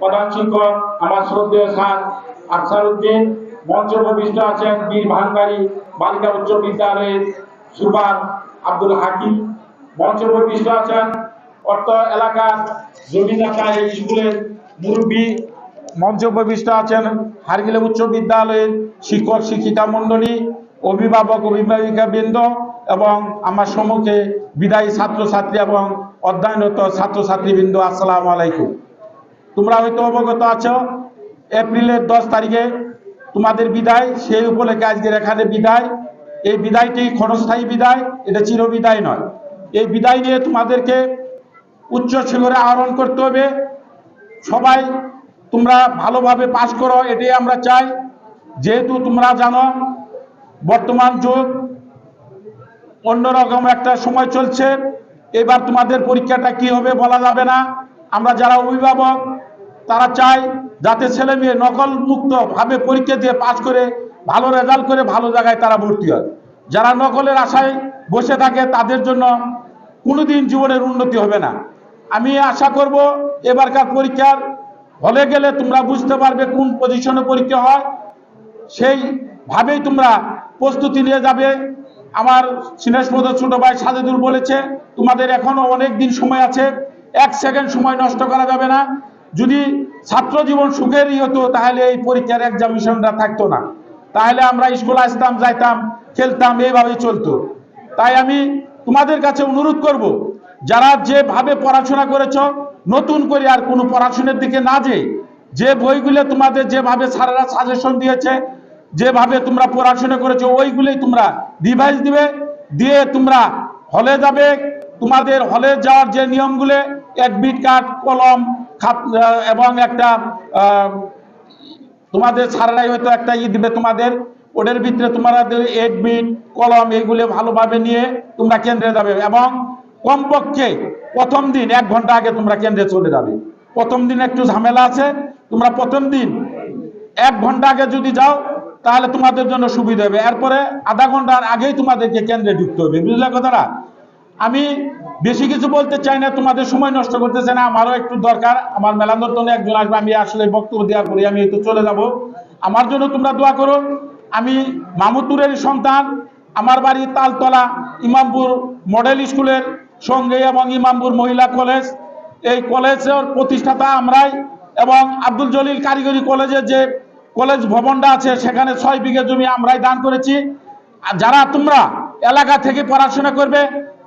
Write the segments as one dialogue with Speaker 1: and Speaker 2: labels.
Speaker 1: প্রধান শিক্ষক আমার শ্রদ্ধেয় স্যার আফসার উদ্দিন মঞ্চ উপবিষ্ট আছেন বীর ভাঙ্গারি, বালিকা উচ্চ বিদ্যালয়ের সুপার আব্দুল হাকিম। মঞ্চ উপবিষ্ট আছেন অর্থ এলাকার জমিদাতা এই স্কুলের মুরব্বী। মঞ্চ উপবিষ্ট আছেন হারগিলে উচ্চ বিদ্যালয়ের শিক্ষক শিক্ষিকা মণ্ডলী, অভিভাবক অভিভাবিকা বৃন্দ এবং আমার সম্মুখে বিদায়ী ছাত্রছাত্রী এবং অধ্যয়নরত ছাত্রছাত্রীবৃন্দ, আসসালামু আলাইকুম। তোমরা হয়তো অবগত আছো? এপ্রিলের দশ তারিখে তোমাদের বিদায়, সেই উপলক্ষে আজকের এখানে বিদায়। এই বিদায়টি ক্ষণস্থায়ী বিদায়, এটা চির বিদায় নয়। এই বিদায় নিয়ে তোমাদেরকে উচ্চ শিখরে আহরণ করতে হবে। সবাই তোমরা ভালোভাবে পাশ করো, এটাই আমরা চাই। যেহেতু তোমরা জানো, বর্তমান যুগ, অন্যরকম একটা সময় চলছে। এবার তোমাদের পরীক্ষাটা কি হবে বলা যাবে না। আমরা যারা অভিভাবক তারা চায় যাতে ছেলে মেয়ে নকল মুক্ত ভাবে পরীক্ষা দিয়ে পাশ করে, ভালো রেজাল্ট করে, ভালো জায়গায় তারা ভর্তি হয়। যারা নকলের আশায় বসে থাকে, তাদের জন্য কোনোদিন জীবনের উন্নতি হবে না। আমি আশা করব, এবারকার পরীক্ষার হলে গেলে তোমরা বুঝতে পারবে কোন পজিশনে পরীক্ষা হয়। সেই ভাবেই তোমরা প্রস্তুতি নিয়ে যাবে। আমার সিনেশপদ ছোট ভাই সাজেদুল বলেছে, তোমাদের এখনও অনেক দিন সময় আছে, এক সেকেন্ড সময় নষ্ট করা যাবে না। যদি ছাত্র জীবন সুখেরই হতো, তাহলে এই পরীক্ষার এক্সামিনেশনটা থাকতো না। তাহলে আমরা স্কুলে আসতাম, যাইতাম, খেলতাম এইভাবেই চলতো। তাই আমি তোমাদের কাছে অনুরোধ করব, যারা যেভাবে পড়াশোনা করেছ, নতুন করে আর কোনো পড়াশোনার দিকে না যে যে বইগুলো তোমাদের যেভাবে সারারা সাজেশন দিয়েছে, যেভাবে তোমরা পড়াশোনা করেছ, ওইগুলোই তোমরা ডিভাইস দিবে, দিয়ে তোমরা হলে যাবে। তোমাদের হলে যাওয়ার যে নিয়মগুলো অ্যাডমিট কার্ড কলম এবং একটা তোমাদের স্যারেরাই হয়তো একটা ই দিবে তোমাদের। ওদের ভিতরে তোমাদের এডমিট কলম, এইগুলো ভালোভাবে নিয়ে তোমরা কেন্দ্রে যাবে। এবং কমপক্ষে প্রথম দিন, এক ঘণ্টা আগে তোমরা কেন্দ্রে চলে যাবে। প্রথম দিন একটু ঝামেলা আছে, তোমরা প্রথম দিন এক ঘণ্টা আগে যদি যাও, তাহলে তোমাদের জন্য সুবিধা হবে। এরপরে আধা ঘণ্টার আগেই তোমাদেরকে কেন্দ্রে ঢুকতে হবে। বুঝলে কথাটা? আমি বেশি কিছু বলতে চাই না, তোমাদের সময় নষ্ট করতেছে না, আমারও একটু দরকার। আমার মেলান্দর্তনে একজন আসবে, আমি আসলে বক্তব্য দেওয়ার পরে আমি একটু চলে যাব। আমার জন্য তোমরা দোয়া করো, আমি মামুদপুরের সন্তান, আমার বাড়ি তালতলা, ইমামপুর মডেল স্কুলের সঙ্গে এবং ইমামপুর মহিলা কলেজ। এই কলেজের প্রতিষ্ঠাতা আমরাই এবং আব্দুল জলিল কারিগরি কলেজের যে কলেজ ভবনটা আছে, সেখানে ছয় বিঘে জমি আমরাই দান করেছি। যারা তোমরা এলাকা থেকে পড়াশোনা করবে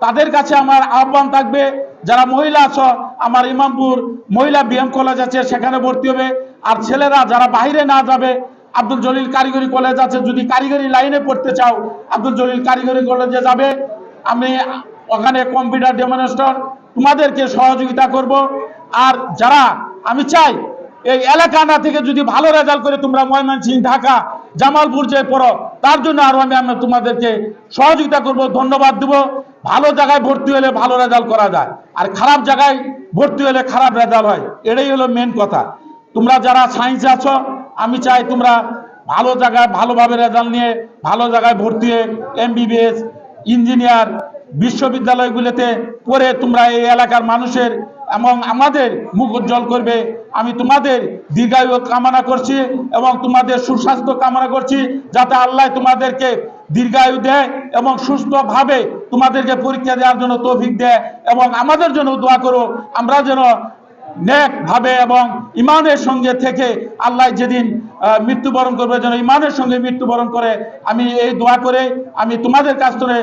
Speaker 1: তাদের কাছে আমার আহ্বান থাকবে, যারা মহিলা আছো, আমার ইমামপুর মহিলা বিএম কলেজ আছে, সেখানে ভর্তি হবে। আর ছেলেরা যারা বাইরে না যাবে, আব্দুল জলিল কারিগরি কলেজ আছে, যদি কারিগরি লাইনে পড়তে চাও, আব্দুল জলিল কারিগরি কলেজে যাবে। আমি ওখানে কম্পিউটার ডেমনস্টর তোমাদেরকে সহযোগিতা করব। আর যারা, আমি চাই, এই এলাকা না থেকে যদি ভালো রেজাল্ট করে তোমরা ময়মনসিংহ, ঢাকা, জামালপুর যে পড়ো, তার জন্য আরও আমি আমি তোমাদেরকে সহযোগিতা করব, ধন্যবাদ দেব। ভালো জায়গায় ভর্তি হলে ভালো রেজাল্ট করা যায়। আর খারাপ জায়গায় ভর্তি হলে খারাপ রেজাল্ট হয়। এটাই হলো মেন কথা। তোমরা যারা সায়েন্সে আছো, আমি চাই তোমরা ভালো জায়গায় ভালোভাবে রেজাল্ট নিয়ে, ভালো জায়গায় ভর্তি হয়ে এমবিবিএস ইঞ্জিনিয়ার বিশ্ববিদ্যালয়গুলোতে পড়ে তোমরা এই এলাকার মানুষের এবং আমাদের মুখ উজ্জ্বল করবে। আমি তোমাদের দীর্ঘায়ু কামনা করছি এবং তোমাদের সুস্বাস্থ্য কামনা করছি, যাতে আল্লাহ তোমাদেরকে দীর্ঘায়ু দেয় এবং সুস্থভাবে তোমাদেরকে পরীক্ষা দেওয়ার জন্য তৌফিক দেয় এবং আমাদের জন্য দোয়া করো, আমরা যেন ভাবে এবং ইমানের সঙ্গে থেকে আল্লাহ যেদিন মৃত্যুবরণ করবে, যেন ইমানের সঙ্গে মৃত্যুবরণ করে। আমি এই দোয়া করে, আমি তোমাদের কাছ থেকে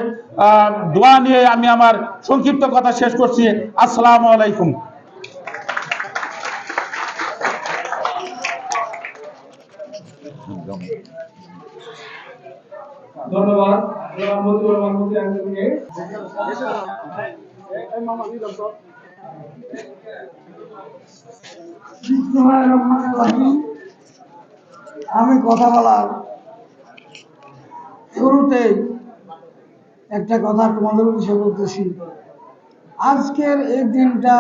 Speaker 1: দোয়া নিয়ে আমি আমার সংক্ষিপ্ত কথা শেষ করছি। আসসালামু আলাইকুম।
Speaker 2: ধন্যবাদ জনাব
Speaker 3: রহিম। আমি কথা বলার শুরুতেই একটা কথা তোমাদের উদ্দেশ্যে বলতেছি আজকের এই দিনটা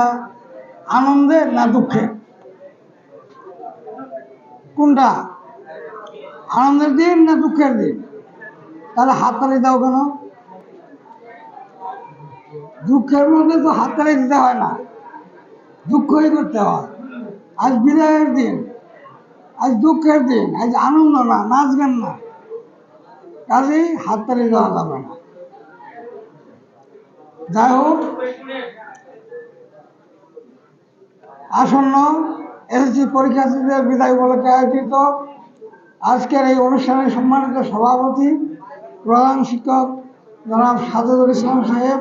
Speaker 3: আনন্দের না দুঃখের কোনটা? আনন্দের দিন না দুঃখের দিন? তাহলে হাততালি দাও কেন? দুঃখের মধ্যে তো হাততালি দিতে হয় না। দুঃখই করতে হয়। আজ বিদায়ের দিন। আজ দুঃখের দিন। আজ আনন্দ না, নাচ গান না। কাজেই হাততালি দেওয়া যাবে না। যাই হোক, আসন্ন এসএসসি পরীক্ষার্থীদের বিদায় উপলক্ষে আয়োজিত আজকের এই অনুষ্ঠানে সম্মানিত সভাপতি প্রধান শিক্ষক জনাব সাজেদুল ইসলাম সাহেব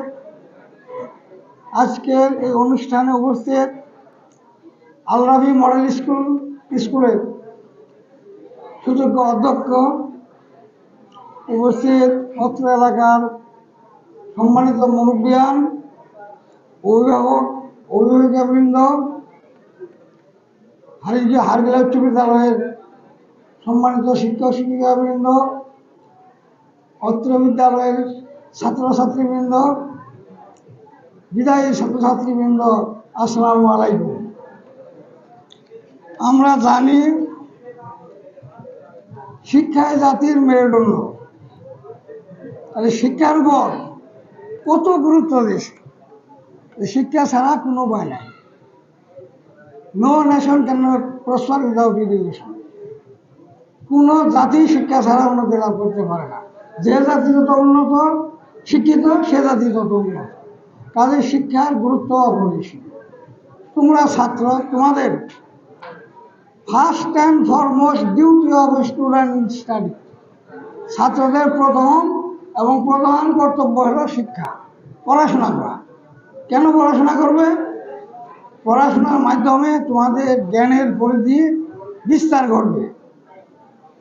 Speaker 3: আজকের এই অনুষ্ঠানে উপস্থিত আলরাবি মডেল স্কুল স্কুলের সুযোগ্য অধ্যক্ষ উপস্থিত অত্র এলাকার সম্মানিত মুরব্বিয়ান, অভিভাবক, অভিভাবিকাবৃন্দ হারিয়ে হারগিলা উচ্চ বিদ্যালয়ের সম্মানিত শিক্ষক শিক্ষিকাবৃন্দ অত্র বিদ্যালয়ের ছাত্রছাত্রীবৃন্দ, বিদায়ী ছাত্রছাত্রীবৃন্দ, আসসালামু আলাইকুম। আমরা জানি শিক্ষায় জাতির মেরুদণ্ড। তাহলে শিক্ষার উপর কত গুরুত্ব দিয়েছে? শিক্ষা ছাড়া কোনো উপায় নাই। No nation can prosper without education কোনো জাতি শিক্ষা ছাড়া উন্নতি লাভ করতে পারে না। যে জাতি যত উন্নত, শিক্ষিত, সে জাতি তত উন্নত। কাজে শিক্ষার গুরুত্ব অপরিসীম। তোমরা ছাত্র, তোমাদের first and foremost duty of student in study ছাত্রদের প্রথম এবং প্রধান কর্তব্য হলো শিক্ষা, পড়াশোনা করা। কেন পড়াশোনা করবে? পড়াশোনার মাধ্যমে তোমাদের জ্ঞানের পরিধি বিস্তার ঘটবে।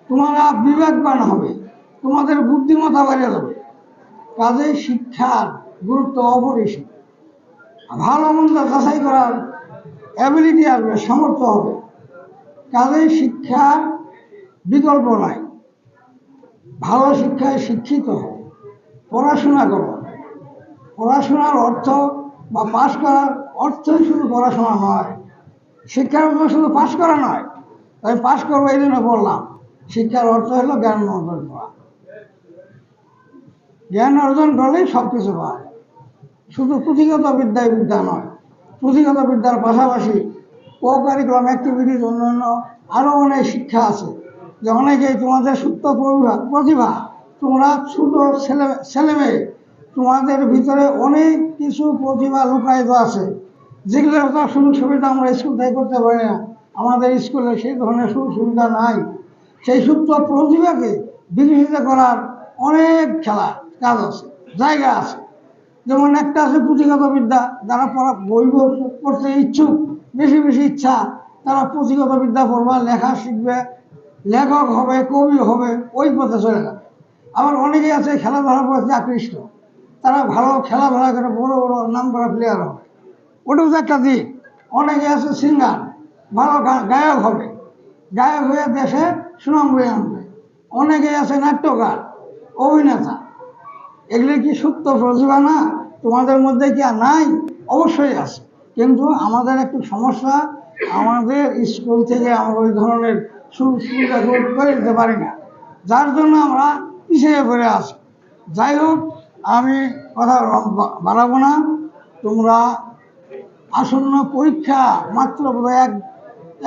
Speaker 3: তোমরা বিবেকবান হবে। তোমাদের বুদ্ধিমত্তা বেড়ে যাবে কাজে শিক্ষার গুরুত্ব অপরিসীম। ভালো মন্দ যাচাই করার অ্যাবিলিটি আসবে, সামর্থ্য হবে। কাজেই শিক্ষার বিকল্প নাই। ভালো শিক্ষায় শিক্ষিত হবে পড়াশোনা করো। পড়াশোনার অর্থ বা পাশ করার অর্থই শুধু পড়াশোনা নয়। শিক্ষার অর্থ শুধু পাশ করা নয়, তাই পাশ করব এই জন্য বললাম। শিক্ষার অর্থ হলো জ্ঞান অর্জন করা। জ্ঞান অর্জন করলেই সব কিছু যায়। শুধু পুঁথিগত বিদ্যায় বিদ্যা নয় পুঁথিগত বিদ্যার পাশাপাশি কো কারিকুলাম অ্যাক্টিভিটিস অন্যান্য আরও অনেক শিক্ষা আছে। যে অনেকেই তোমাদের সুপ্ত প্রতিভা প্রতিভা, তোমরা ছোট ছেলে ছেলেমেয়ে তোমাদের ভিতরে অনেক কিছু প্রতিভা লুকায়িত আছে। যেগুলো তো সুযোগ সুবিধা আমরা স্কুল থেকে করতে পারি না, আমাদের স্কুলে সেই ধরনের সুযোগ সুবিধা নাই। সেই সুপ্ত প্রতিভাকে বিকশিত করার অনেক খেলা। কাজ আছে, জায়গা আছে। যেমন একটা আছে পুঁথিগত বিদ্যা, যারা পড়া বই পড়তে ইচ্ছুক, বেশি বেশি ইচ্ছা, তারা পুঁথিগত বিদ্যা পড়বা, লেখা শিখবে, লেখক হবে, কবি হবে, ওই পথে চলে যাবে। আবার অনেকেই আছে খেলাধুলার প্রতি আকৃষ্ট, তারা ভালো খেলাধুলা করে, বড় বড় নাম করা প্লেয়ার হবে। ওটাও তো একটা দিক। অনেকে আছে সিঙ্গার ভালো গায়ক হবে। গায়ক হয়ে দেশে সুনাম বয়ে আনবে। অনেকে আছে নাট্যকার, অভিনেতা এগুলো কি সুপ্ত প্রতিভা না? তোমাদের মধ্যে কি আর নাই? অবশ্যই আছে। কিন্তু আমাদের একটু সমস্যা, আমাদের স্কুল থেকে আমরা ওই ধরনের সুবিধা করে দিতে পারি না। যার জন্য আমরা পিছিয়ে পড়ে আছি। যাই হোক, আমি কথা বাড়াবো না। তোমরা আসন্ন পরীক্ষা মাত্র এক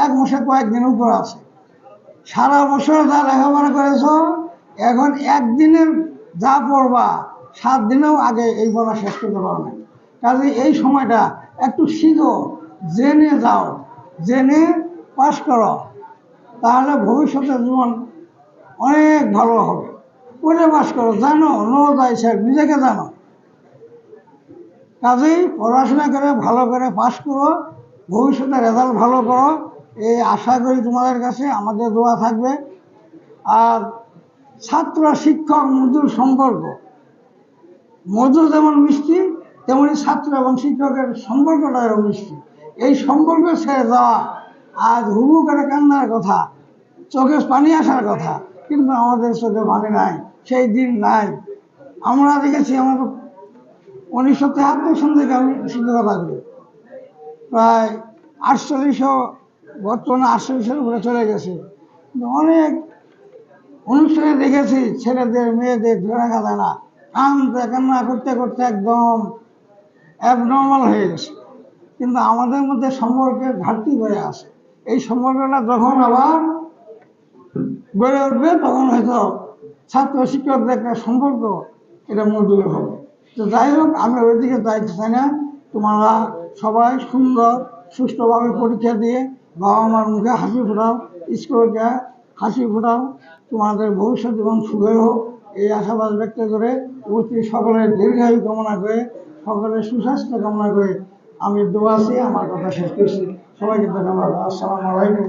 Speaker 3: এক মাসে কয়েকদিন উপর আছে। সারা বছর যা লেখাপড়া করেছ, এখন একদিনের যা পড়বা সাত দিনেও আগে এই বলা শেষ করতে পারো না কাজে এই সময়টা একটু শিখো জেনে যাও, জেনে পাস করো, তাহলে ভবিষ্যতে জীবন অনেক ভালো হবে। করে পাস করো, জানো নো দায় স্যার নিজেকে জানো। কাজেই পড়াশোনা করে ভালো করে পাস করো, ভবিষ্যতে রেজাল্ট ভালো করো, এই আশা করি তোমাদের কাছে আমাদের দোয়া থাকবে। আর ছাত্র শিক্ষক মধুর সম্পর্ক মধু যেমন মিষ্টি, তেমনি ছাত্র এবং শিক্ষকের সম্পর্কটা এরকম মিষ্টি। এই সম্পর্ক ছেড়ে যাওয়া আজ হুবু করে কান্নার কথা, চোখে পানি আসার কথা, কিন্তু আমাদের চোখে পানি নাই, সেই দিন নাই। আমরা দেখেছি আমাদের উনিশশো তেহাত্তর সাল থেকে আমি শিক্ষকতা করি প্রায় আটচল্লিশশো, বর্তমানে আটচল্লিশের উপরে চলে গেছে। অনেক অনুষ্ঠানে দেখেছি ছেলেদের, মেয়েদের, ধরে রাখা না। কান্না করতে করতে একদম অ্যাবনর্মাল হয়ে গেছে। কিন্তু আমাদের মধ্যে সম্পর্কের ঘাটতি হয়ে আছে। এই সম্পর্কটা যখন আবার গড়ে উঠবে, তখন হয়তো ছাত্র শিক্ষকদের একটা সম্পর্ক এটা মজুর হবে। তো যাই হোক, আমি ওইদিকে যাইতে চাই না। তোমরা সবাই সুন্দর, সুস্থভাবে পরীক্ষা দিয়ে বাবা মার মুখে হাসি ফোটাও, স্কুলকে হাসি ফোটাও। তোমাদের ভবিষ্যৎ জীবন সুখের হোক। এই আশাবাদ ব্যক্ত করে উপস্থিত সকলের দীর্ঘায়ু কামনা করে, সকলের সুস্বাস্থ্য কামনা করে আমি দোয়া আমার কথা শেষ করছি। সবাইকে ধন্যবাদ। আসসালামু আলাইকুম